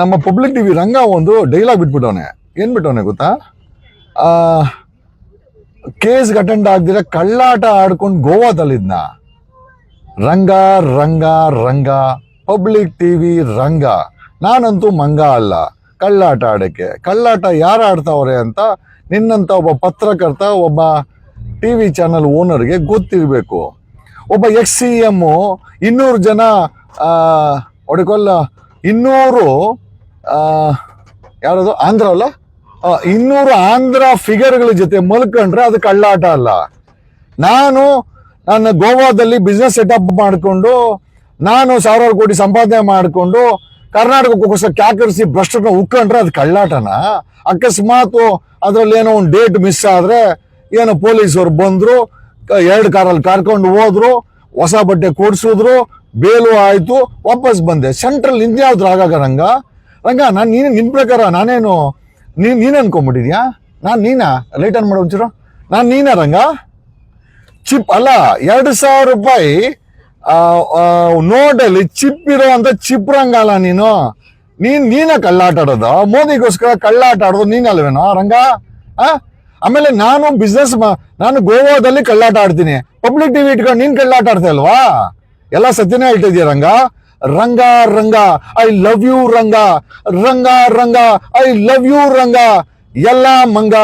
ನಮ್ಮ public TV ರಂಗ ಒಂದು dialogue ಬಿಟ್ಬಿಟ್ಟವನೆ. ಏನು ಬಿಟ್ಟವನೆ ಗೊತ್ತಾ? ಕೇಸ್ ಅಟೆಂಡ್ ಆಗ್ದಿರ ಕಳ್ಳಾಟ ಆಡ್ಕೊಂಡು ಗೋವಾದಲ್ಲಿದ್ನ. ರಂಗ ರಂಗ ರಂಗ, ಪಬ್ಲಿಕ್ ಟಿವಿ ರಂಗ. ನಾನಂತೂ ಮಂಗ ಅಲ್ಲ. ಕಳ್ಳಾಟ ಆಡೋಕ್ಕೆ. ಕಳ್ಳಾಟ ಯಾರು ಆಡ್ತಾವ್ರೆ ಅಂತ ನಿನ್ನಂತ ಒಬ್ಬ ಪತ್ರಕರ್ತ, ಒಬ್ಬ ಟಿ ವಿ ಚಾನಲ್ ಓನರ್ಗೆ ಗೊತ್ತಿರಬೇಕು. ಒಬ್ಬ ಎಕ್ಸ್ ಸಿ ಎಮ್ಮು ಇನ್ನೂರು ಜನ ಒಡಕೊಲ್ಲ ಇನ್ನೂರು ಯಾರದು? ಆಂಧ್ರ ಅಲ್ಲ? ಇನ್ನೂರು ಆಂಧ್ರ ಫಿಗರ್ಗಳ ಜೊತೆ ಮಲ್ಕೊಂಡ್ರೆ ಅದು ಕಳ್ಳಾಟ ಅಲ್ಲ. ನಾನು ನನ್ನ ಗೋವಾದಲ್ಲಿ ಬಿಸ್ನೆಸ್ ಸೆಟಪ್ ಮಾಡಿಕೊಂಡು, ನಾನು ಸಾವಿರಾರು ಕೋಟಿ ಸಂಪಾದನೆ ಮಾಡಿಕೊಂಡು ಕರ್ನಾಟಕಕ್ಕೋಸ್ಕರ ಕ್ಯಾಕರಿಸಿ ಭ್ರಷ್ಟರನ್ನ ಉಕ್ಕೊಂಡ್ರೆ ಅದು ಕಳ್ಳಾಟನ? ಅಕಸ್ಮಾತ್ ಅದರಲ್ಲಿ ಏನೋ ಒಂದು ಡೇಟ್ ಮಿಸ್ ಆದ್ರೆ ಏನೋ ಪೊಲೀಸರು ಬಂದ್ರು ಎರಡು ಕಾರಲ್ಲಿ ಕರ್ಕೊಂಡು ಹೋದ್ರು, ಹೊಸ ಬಟ್ಟೆ ಕೊಡ್ಸಿದ್ರು ಬೇಲು ಆಯಿತು, ವಾಪಸ್ ಬಂದೆ. ಸೆಂಟ್ರಲ್ ಇನ್ಯಾವ್ದು ಆಗಾಗ ರಂಗ ರಂಗ ನಾನು ನೀನು ನಿನ್ನ ಪ್ರಕಾರ ನಾನೇನು ನೀನು ನೀನು ಅನ್ಕೊಂಬಿಟ್ಟಿದ್ಯಾ ನಾನು ನೀನಾ? ರಿಟರ್ನ್ ಮಾಡೋ ಒಂಚೂರು. ನಾನು ನೀನಾ ರಂಗ? ಚಿಪ್ ಅಲ್ಲ, ಎರಡು ಸಾವಿರ ರೂಪಾಯಿ ನೋಟಲ್ಲಿ ಚಿಪ್ ಇರೋ ಅಂತ ಚಿಪ್ ರಂಗಲ್ಲ ನೀನು. ನೀನ್ ನೀನ ಕಳ್ಳಾಟ ಆಡೋದು? ಮೋದಿಗೋಸ್ಕರ ಕಳ್ಳಾಟ ಆಡೋದು ನೀನಲ್ವೇನೋ ರಂಗ? ಆ? ಆಮೇಲೆ ನಾನು ಬಿಸ್ನೆಸ್ ನಾನು ಗೋವಾದಲ್ಲಿ ಕಳ್ಳಾಟ ಆಡ್ತೀನಿ. ಪಬ್ಲಿಕ್ ಟಿವಿ ಇಟ್ಕೊಂಡು ನೀನ್ ಕಳ್ಳಾಟ ಆಡ್ತಾ ಇಲ್ವಾ? ಎಲ್ಲ ಸತ್ಯನೇ ಹೇಳ್ತಿದ್ಯಾ Ranga? Ranga Ranga I love you Ranga Ranga Ranga I love you Ranga ಎಲ್ಲ ಮಂಗ